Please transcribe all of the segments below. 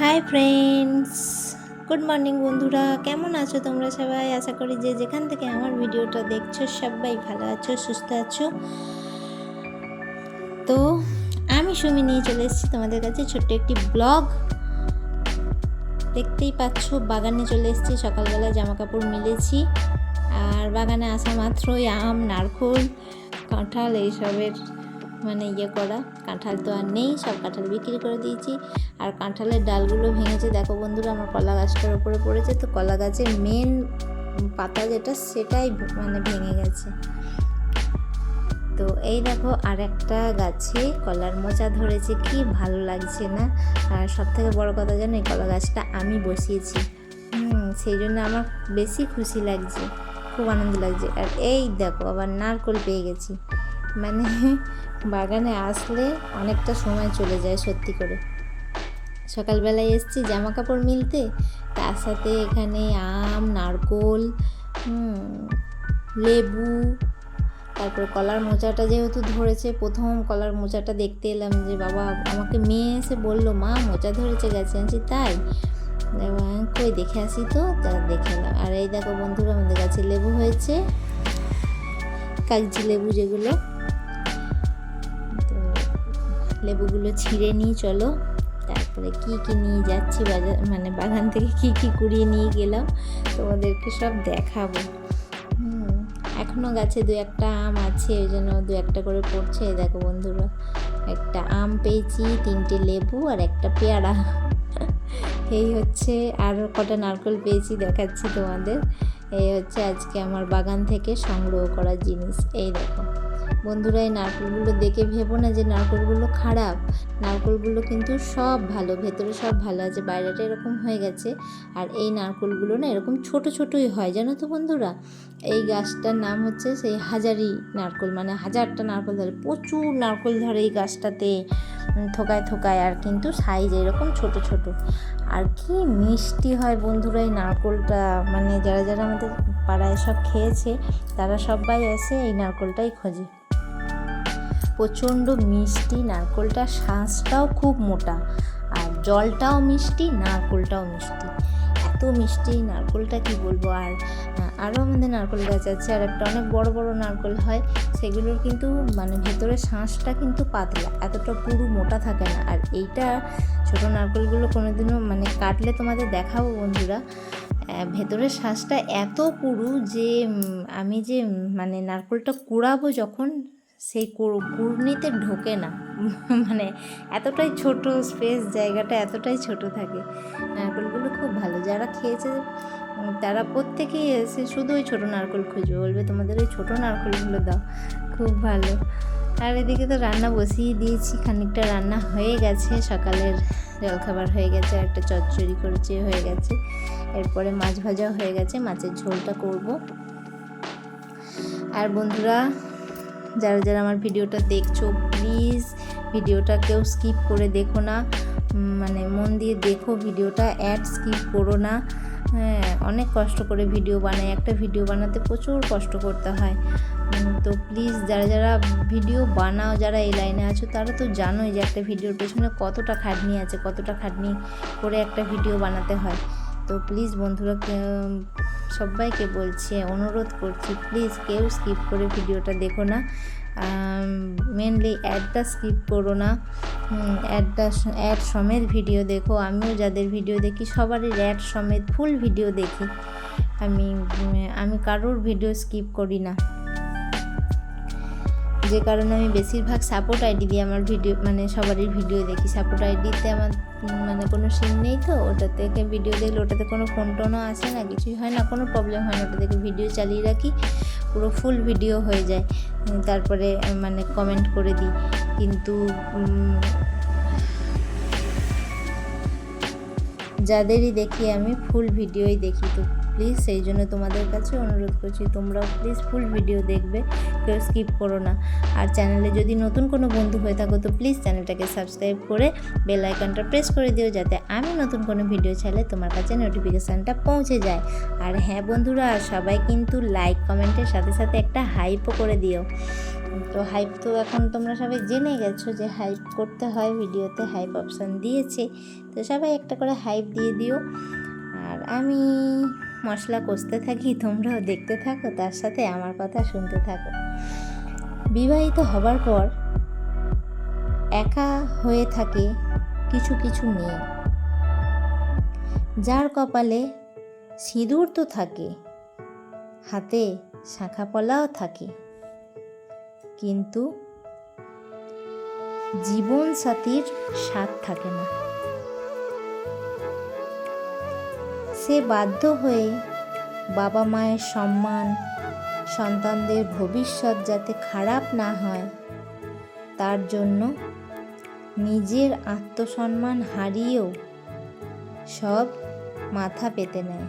Hi friends good morning বন্ধুরা। কেমন আছো তোমরা সবাই? আশা করি যে যেখান থেকে আমার ভিডিওটা দেখছ, সবাই ভালো আছো, সুস্থ আছো। তো, আমি সুমি নিয়ে চলে এসেছি তোমাদের কাছে ছোট্ট একটি ব্লগ। দেখতেই পাচ্ছ, বাগানে চলে এসেছি। সকালবেলা জামা কাপড় মিলেছি। আর বাগানে আসা মাত্রই আম, নারকোল, কাঁঠাল, এইসবের মানে ইয়ে করা। কাঁঠাল তো আর নেই, সব কাঁঠাল বিক্রি করে দিয়েছি। আর কাঁঠালের ডালগুলো ভেঙেছে। দেখো বন্ধুরা, আমার কলা গাছটার উপরে পড়েছে। তো কলা গাছের মেন পাতা যেটা, সেটাই মানে ভেঙে গেছে। তো এই দেখো, আর একটা গাছে কলার মোচা ধরেছে। কি ভালো লাগছে না? আর সব থেকে বড়ো কথা জানো, এই কলা গাছটা আমি বসিয়েছি। সেই জন্য আমার বেশি খুশি লাগছে। খুব আনন্দ লাগছে। আর এই দেখো, আবার নারকোল পেয়ে গেছি। মানে বাগানে আসলে অনেকটা সময় চলে যায় সত্যি করে। সকালবেলায় এসছি জামা কাপড় মিলতে, তার সাথে এখানে আম, নারকোল লেবু, তারপর কলার মোচাটা যেহেতু ধরেছে, প্রথম কলার মোচাটা দেখতে এলাম যে বাবা আমাকে মেয়ে এসে বলল, মা, মোচা ধরেছে গেছে। আনছি তাই? কই, দেখে আসি তো, তা দেখে এলাম। আর এই দেখো বন্ধুরা, আমাদের কাছে লেবু হয়েছে কাগজি লেবু যেগুলো। লেবুগুলো ছিঁড়ে নিই, চলো। তারপরে কি কি নিয়ে যাচ্ছি বাজার মানে বাগান থেকে কি কি কুড়িয়ে নিয়ে গেলাম, তোমাদেরকে সব দেখাবো। এখনও গাছে দু একটা আম আছে ওই জন্য দু একটা করে পড়ছে। দেখো বন্ধুরা, একটা আম পেয়েছি, তিনটে লেবু আর একটা পেয়ারা। এই হচ্ছে, আর কটা নারকেল পেয়েছি, দেখাচ্ছি তোমাদের। এই হচ্ছে আজকে আমার বাগান থেকে সংগ্রহ করা জিনিস, এই দেখো। বন্ধুরা এই নারকেলগুলো দেখে ভেবো না যে নারকেলগুলো খারাপ। নারকেলগুলো কিন্তু সব ভালো, ভেতরে সব ভালো আছে, বাইরেটা এরকম হয়ে গেছে। আর এই নারকেলগুলো না এরকম ছোট ছোটই হয়, জানো তো বন্ধুরা? এই গাছটার নাম হচ্ছে সেই হাজারি নারকেল মানে হাজারটা নারকেল ধরে, প্রচুর নারকেল ধরে এই গাছটাতে থোকায় থোকায়। আর কিন্তু সাইজ এরকম ছোট ছোট। আর কি মিষ্টি হয় বন্ধুরা এই নারকেলটা। মানে যারা যারা আমাদের পাড়ায় সব খেয়েছে, তারা সবাই এসে এই নারকেলটাই খোঁজে। প্রচণ্ড মিষ্টি নারকোলটা শাঁসটাও খুব মোটা আর জলটাও মিষ্টি, নারকোলটাও মিষ্টি। এত মিষ্টি নারকোলটা কি বলব? আর আরও আমাদের নারকোল গাছ আছে আর একটা অনেক বড় বড় নারকোল হয়, সেগুলোর কিন্তু মানে ভেতরে শাঁসটা কিন্তু পাতলা, এতটা পুরো মোটা থাকে না। আর এইটা ছোটো নারকোলগুলো কোনোদিনও মানে কাটলে তোমাদের দেখাবো বন্ধুরা। ভেতরের শ্বাসটা এত পুরু যে আমি যে মানে নারকোলটা কুড়াবো যখন সেই কুর্নিতে ঢোকে না। মানে এতটাই ছোট স্পেস জায়গাটা এতটাই ছোট থাকে। নারকেলগুলো খুব ভালো। যারা খেয়েছে, তারা প্রত্যেকেই এসে শুধু ওই ছোটো নারকেল খুঁজবে। বলবে, তোমাদের ওই ছোটো নারকেলগুলো দাও। খুব ভালো। আর এদিকে তো রান্না বসিয়ে দিয়েছি। খানিকটা রান্না হয়ে গেছে। সকালের জলখাবার হয়ে গেছে একটা চচ্চড়ি করেছে, হয়ে গেছে। এরপরে মাছ ভাজাও হয়ে গেছে। মাছের ঝোলটা করব। আর বন্ধুরা যারা যারা আমার ভিডিওটা দেখছ প্লিজ ভিডিওটা কেউ স্কিপ করে দেখো না। মানে মন দিয়ে দেখো ভিডিওটা অ্যাড স্কিপ করো না। হ্যাঁ অনেক কষ্ট করে ভিডিও বানাই। একটা ভিডিও বানাতে প্রচুর কষ্ট করতে হয়। তো প্লিজ যারা যারা ভিডিও বানাও, যারা এই লাইনে আছো, তারা তো জানোই যে একটা ভিডিওর পেছনে কতটা খাটনি আছে, কতটা খাটনি করে একটা ভিডিও বানাতে হয়। তো প্লিজ বন্ধুরা সবাইকে বলছি, অনুরোধ করছি প্লিজ কেউ স্কিপ করে ভিডিওটা দেখো না। মেনলি অ্যাডটা স্কিপ করো না। অ্যাডটা অ্যাড সমেত ভিডিও দেখো। আমিও যাদের ভিডিও দেখি, সবারই অ্যাড সমেত ফুল ভিডিও দেখি। আমি আমি কারোর ভিডিও স্কিপ করি না। যে কারণে আমি বেশিরভাগ সাপোর্ট আইডি দিয়ে আমার ভিডিও মানে সবারই ভিডিও দেখি। সাপোর্ট আইডিতে আমার মানে কোনো সিম নেই তো ওটা থেকে ভিডিও দেখলে ওটাতে কোনো ফোন টোনও আসে না, কিছুই হয় না, কোনো প্রবলেম হয় না ওটা থেকে ভিডিও চালিয়ে রাখি, পুরো ফুল ভিডিও হয়ে যায়। তারপরে মানে কমেন্ট করে দিই। কিন্তু যাদেরই দেখি আমি ফুল ভিডিওই দেখি তো। প্লিজ সেই জন্য তোমাদের কাছে অনুরোধ করছি, তোমরাও প্লিজ ফুল ভিডিও দেখবে, কেউ স্কিপ করো না। আর চ্যানেলে যদি নতুন কোনো বন্ধু হয়ে থাকো, তো প্লিজ চ্যানেলটাকে সাবস্ক্রাইব করে বেল আইকনটা প্রেস করে দিও, যাতে আমি নতুন কোনো ভিডিও ছাড়লে তোমার কাছে নোটিফিকেশানটা পৌঁছে যায়। আর হ্যাঁ বন্ধুরা, সবাই কিন্তু লাইক কমেন্টের সাথে সাথে একটা হাইপও করে দিও। তো হাইপ তো এখন তোমরা সবাই জেনে গেছো যে হাইপ করতে হয় ভিডিওতে হাইপ অপশান দিয়েছে। তো সবাই একটা করে হাইপ দিয়ে দিও। আর আমি মশলা কষতে থাকি, তোমরাও দেখতে থাকো, তার সাথে আমার কথা শুনতে থাকো। বিবাহিত হবার পর একা হয়ে থাকে কিছু কিছু মেয়ে। যার কপালে সিঁদুর তো থাকে, হাতে শাঁখা পলাও থাকে। কিন্তু জীবন সাথীর স্বাদ থাকে না। সে বাধ্য হয়ে বাবা মায়ের সম্মান, সন্তানদের ভবিষ্যৎ যাতে খারাপ না হয়, তার জন্য নিজের আত্মসম্মান হারিয়েও সব মাথা পেতে নেয়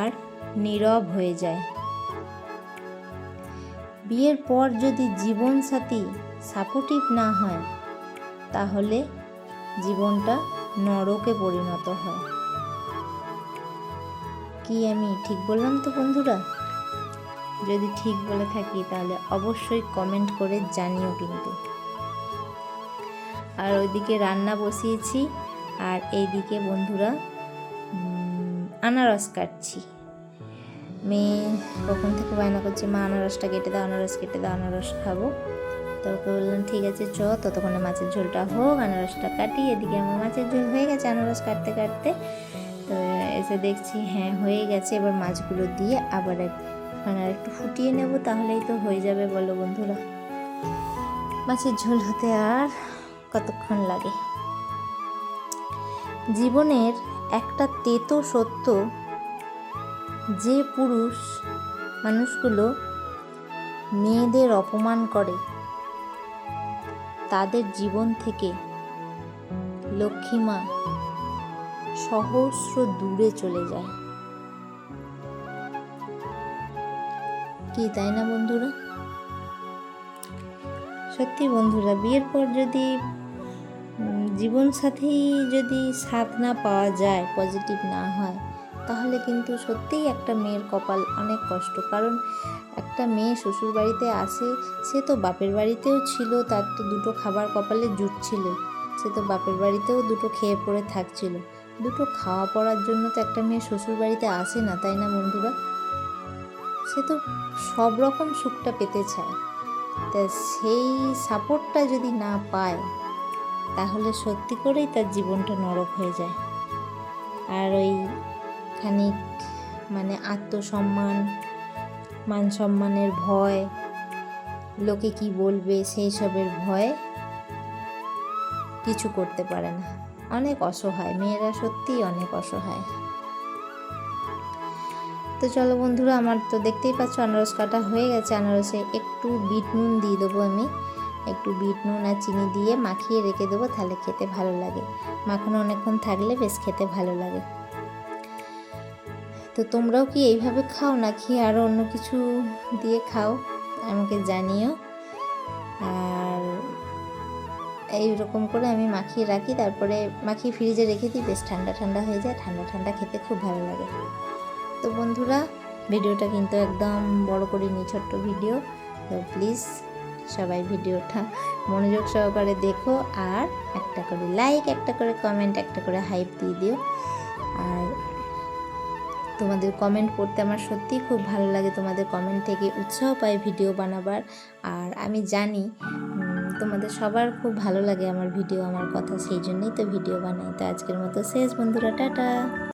আর নীরব হয়ে যায়। বিয়ের পর যদি জীবনসাথী সাপোর্টিভ না হয়, তাহলে জীবনটা নরকে পরিণত হয়। কি আমি ঠিক বললাম তো বন্ধুরা? যদি ঠিক বলে থাকি তাহলে অবশ্যই কমেন্ট করে জানিও কিন্তু। আর ওইদিকে রান্না বসিয়েছি, আর এইদিকে বন্ধুরা আনারস কাটছি। মেয়ে কখন থেকে বায়না করছে, মা, আনারসটা কেটে দাও, আনারস কেটে দাও, আনারস খাব। তো ওকে বললাম, ঠিক আছে, চ, ততক্ষণে মাছের ঝোলটা হোক, আনারসটা কাটি। এদিকে আমার মাছের ঝোল হয়ে গেছে আনারস কাটতে কাটতে। তো, এসে দেখছি হ্যাঁ হয়ে গেছে। এবার মাছগুলো দিয়ে আবার এক মানে একটু ফুটিয়ে নেব, তাহলেই তো হয়ে যাবে বলো বন্ধুরা। মাছের ঝোল হতে আর কতক্ষণ লাগে? জীবনের একটা তেতো সত্য, যে পুরুষ মানুষগুলো মেয়েদের অপমান করে, তাদের জীবন থেকে লক্ষ্মীমা সহস্র দূরে চলে যায়। কি, তাই না বন্ধুরা? সত্যি বন্ধুরা, বিয়ের পর যদি জীবনসাথী যদি সাথ না পাওয়া যায় পজিটিভ না হয়, তাহলে কিন্তু সত্যিই একটা মেয়ের কপাল অনেক কষ্ট। কারণ একটা মেয়ে শ্বশুর বাড়িতে আসে, সে তো বাপের বাড়িতেও ছিল, তার তো দুটো খাবার কপালে জুটছিল। সে তো বাপের বাড়িতেও দুটো খেয়ে পড়ে থাকছিল। দুটো খাওয়া পড়ার জন্য তো একটা মেয়ে শ্বশুর বাড়িতে আসে না, তাই না বন্ধুরা? সে তো সব রকম সুখটা পেতে চায়। তা সেই সাপোর্টটা যদি না পায়, তাহলে সত্যি করেই তার জীবনটা নরক হয়ে যায়। আর ওই খানিক মানে আত্মসম্মান, মান সম্মানের ভয়, লোকে কি বলবে সেই সবের ভয় কিছু করতে পারে না। অনেক অসহায়, মেয়েরা সত্যিই অনেক অসহায়। তো চলো বন্ধুরা, আমার তো দেখতেই পাচ্ছ আনারস কাটা হয়ে গেছে। আনারসে একটু বিট নুন দিয়ে দেবো আমি। একটু বিট নুন আর চিনি দিয়ে মাখিয়ে রেখে দেবো, তাহলে খেতে ভালো লাগে। মাখানো অনেকক্ষণ থাকলে বেশ খেতে ভালো লাগে। তো তোমরাও কি এইভাবে খাও নাকি আরও অন্য কিছু দিয়ে খাও? আমাকে জানিও। আর এইরকম করে আমি মাখিয়ে রাখি, তারপরে মাখিয়ে ফ্রিজে রেখে দিই, বেশ ঠান্ডা ঠান্ডা হয়ে যায়। ঠান্ডা ঠান্ডা খেতে খুব ভালো লাগে। তো বন্ধুরা, ভিডিওটা কিন্তু একদম বড় করে নি ছোট্ট ভিডিও। তো প্লিজ সবাই ভিডিওটা মনোযোগ সহকারে দেখো আর একটা করে লাইক একটা করে কমেন্ট একটা করে হাইপ দিয়ে দিও। আর তোমাদের কমেন্ট পড়তে আমার সত্যিই খুব ভালো লাগে। তোমাদের কমেন্ট থেকে উৎসাহ পাই ভিডিও বানাবার। আর আমি জানি তোমাদের সবার খুব ভালো লাগে আমার ভিডিও, আমার কথা, সেই জন্যই তো ভিডিও বানাই। তো আজকের মতো শেষ বন্ধুরা, টাটা!